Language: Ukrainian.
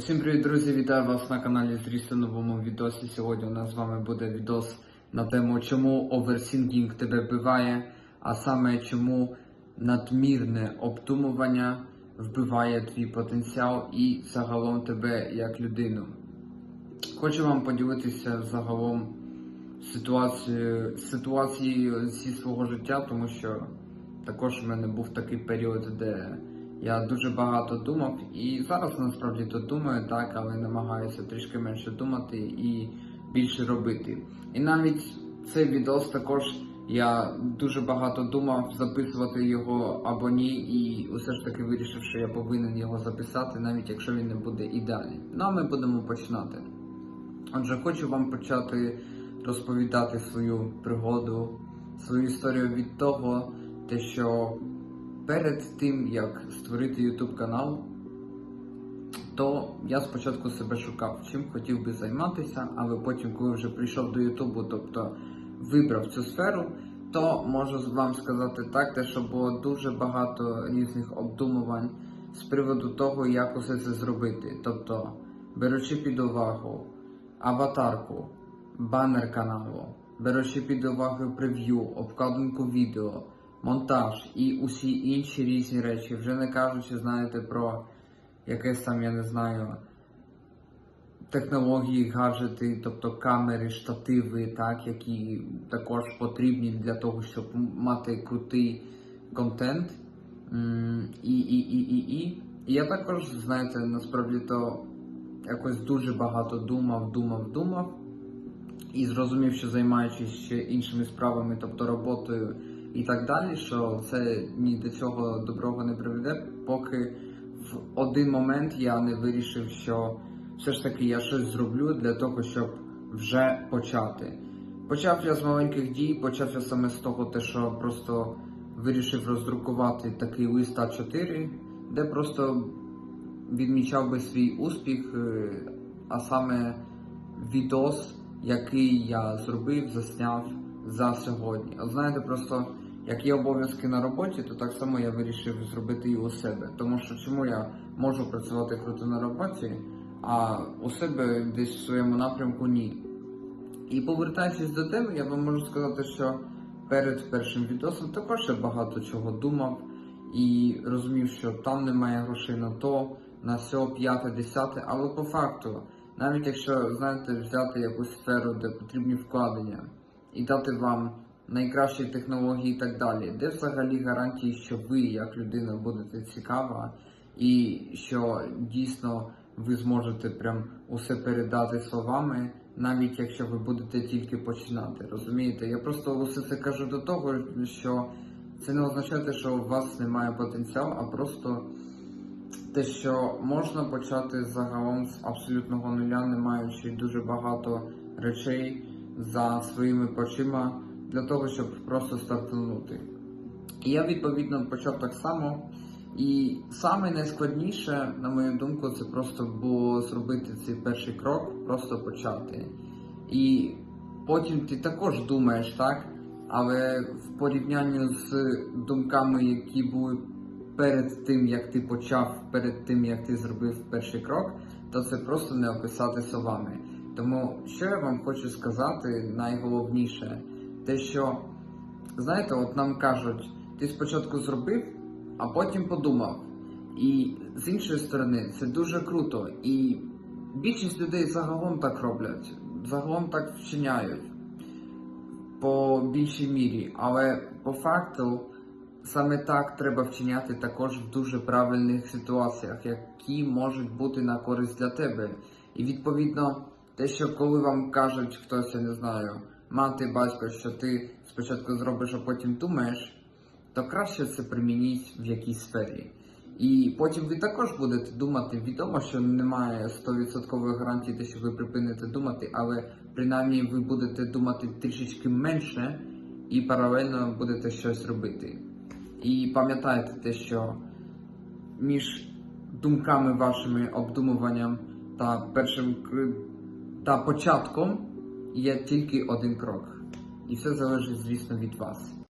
Всім привіт, друзі! Вітаю вас на каналі Зрісти новому відосі. Сьогодні у нас з вами буде відос на тему, чому оверсінгінг тебе вбиває, а саме чому надмірне обдумування вбиває твій потенціал і загалом тебе як людину. Хочу вам поділитися загалом ситуацією, ситуацією зі свого життя, тому що також в мене був такий період, де я дуже багато думав, і зараз насправді то думаю, так, але намагаюся трішки менше думати і більше робити. І навіть цей відос також я дуже багато думав записувати його або ні, і усе ж таки вирішив, що я повинен його записати, навіть якщо він не буде ідеальним. Ну а ми будемо починати. Отже, хочу вам почати розповідати свою пригоду, свою історію від того, те, що перед тим як створити YouTube канал, то я спочатку себе шукав, чим хотів би займатися, але потім, коли вже прийшов до YouTube, тобто вибрав цю сферу, то можу вам сказати так, те, що було дуже багато різних обдумувань з приводу того, як усе це зробити. Тобто, беручи під увагу аватарку, банер каналу, беручи під увагу прев'ю, обкладинку відео, монтаж і усі інші різні речі, вже не кажучи, знаєте, про якесь там, я не знаю, технології, гаджети, тобто камери, штативи, так, які також потрібні для того, щоб мати крутий контент. І, і, і, і, і. І я також, знаєте, насправді то якось дуже багато думав, думав, думав. І зрозумів, що займаючись ще іншими справами, тобто роботою і так далі, що це ні до цього доброго не приведе, поки в один момент я не вирішив, що все ж таки я щось зроблю для того, щоб вже почати. Почав я з маленьких дій, почав я саме з того, те, що просто вирішив роздрукувати такий лист А4, де просто відмічав би свій успіх, е, а саме відос, який я зробив, засняв за сьогодні. От знаєте, просто як є обов'язки на роботі, то так само я вирішив зробити і у себе. Тому що чому я можу працювати круто на роботі, а у себе десь в своєму напрямку ні. І повертаючись до теми, я вам можу сказати, що перед першим відосом також я багато чого думав і розумів, що там немає грошей на то, на сьо, п'яте, десяте, але по факту, навіть якщо знаєте, взяти якусь сферу, де потрібні вкладення, і дати вам найкращі технології і так далі, де взагалі гарантії, що ви, як людина, будете цікава, і що дійсно ви зможете прям усе передати словами, навіть якщо ви будете тільки починати. Розумієте? Я просто усе це кажу до того, що це не означає, що у вас немає потенціалу, а просто те, що можна почати загалом з абсолютного нуля, не маючи дуже багато речей за своїми плечима для того, щоб просто стартанути. І я відповідно почав так само. І саме найскладніше, на мою думку, це просто було зробити цей перший крок, просто почати. І потім ти також думаєш, так? Але в порівнянні з думками, які були перед тим, як ти почав, перед тим, як ти зробив перший крок, то це просто не описати словами. Тому що я вам хочу сказати найголовніше, те, що, знаєте, от нам кажуть, ти спочатку зробив, а потім подумав. І з іншої сторони, це дуже круто. І більшість людей загалом так роблять, загалом так вчиняють по більшій мірі, але по факту саме так треба вчиняти також в дуже правильних ситуаціях, які можуть бути на користь для тебе. І відповідно, те, що коли вам кажуть хтось, я не знаю, мати, батько, що ти спочатку зробиш, а потім думаєш, то краще це примініть в якійсь сфері. І потім ви також будете думати. Відомо, що немає 100% гарантії, те, що ви припините думати, але принаймні ви будете думати трішечки менше і паралельно будете щось робити. І пам'ятайте те, що між думками вашими, обдумуванням та першим та початком є тільки один крок. І все залежить, звісно, від вас.